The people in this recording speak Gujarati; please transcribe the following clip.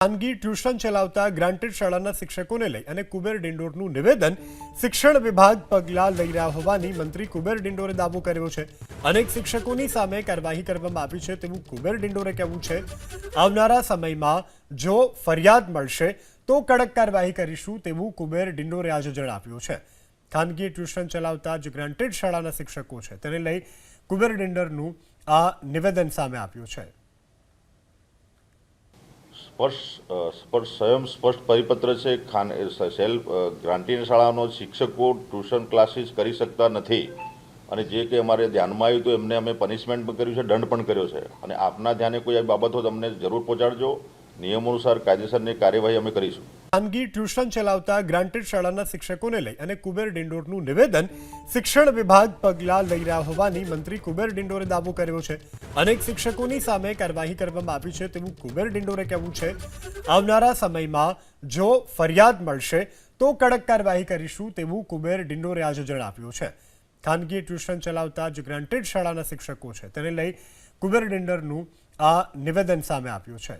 ખાનગી ટ્યુશન ચલાવતા ગ્રાન્ટેડ શાળાના શિક્ષકોને લઈ અને કુબેર ડિંડોરનું નિવેદન શિક્ષણ વિભાગ પગલાં લઈ રહ્યા હોવાની મંત્રી કુબેર ડિંડોરે દાવો કર્યો છે. અનેક શિક્ષકોની સામે કાર્યવાહી કરવામાં આવી છે તેવું કુબેર ડિંડોરે કહેવું છે. આવનારા સમયમાં જો ફરિયાદ મળશે તો કડક કાર્યવાહી કરીશું તેવું કુબેર ડિંડોરે આજે જણાવ્યું છે. ખાનગી ટ્યુશન ચલાવતા જે ગ્રાન્ટેડ શાળાના શિક્ષકો છે. તેને લઈ કુબેર ડિંડરનું આ નિવેદન સામે આવ્યું છે. અ, સ્પષ્ટ સ્વયં સ્પષ્ટ પરિપત્ર છે. ખાન સેલ્ફ ગ્રાન્ટીન શાળાનો શિક્ષકો ટ્યુશન ક્લાસીસ કરી શકતા નથી. અને જે કે અમારે ધ્યાનમાં આવ્યું તો એમને અમે પનિશમેન્ટ પણ કર્યું છે દંડ પણ કર્યો છે. અને આપના ધ્યાને કોઈ બાબત હોય તો અમને જરૂર પહોંચાડજો. નિયમો અનુસાર કાયદેસરની કાર્યવાહી અમે કરીશું. ખાનગી ટ્યુશન ચલાવતા ગ્રાન્ટેડ શાળાના શિક્ષકોને લઈ અને કુબેર ડિંડોરનું નિવેદન, શિક્ષણ વિભાગ પગલાં લઈ રહ્યા હોવાની મંત્રી કુબેર ડિંડોરે દાવો કર્યો છે. અનેક શિક્ષકોની સામે કાર્યવાહી કરવામાં આવી છે તેવું કુબેર ડિંડોરે કહેવું છે. આવનારા સમયમાં જો ફરિયાદ મળશે, તો કડક કાર્યવાહી કરીશું તેવું કુબેર ડિંડોરે આજે જણાવ્યું છે. ખાનગી ટ્યુશન ચલાવતા જે ગ્રાન્ટેડ શાળાના શિક્ષકો છે. તેને લઈ કુબેર ડિંડરનું આ નિવેદન સામે આવ્યું છે.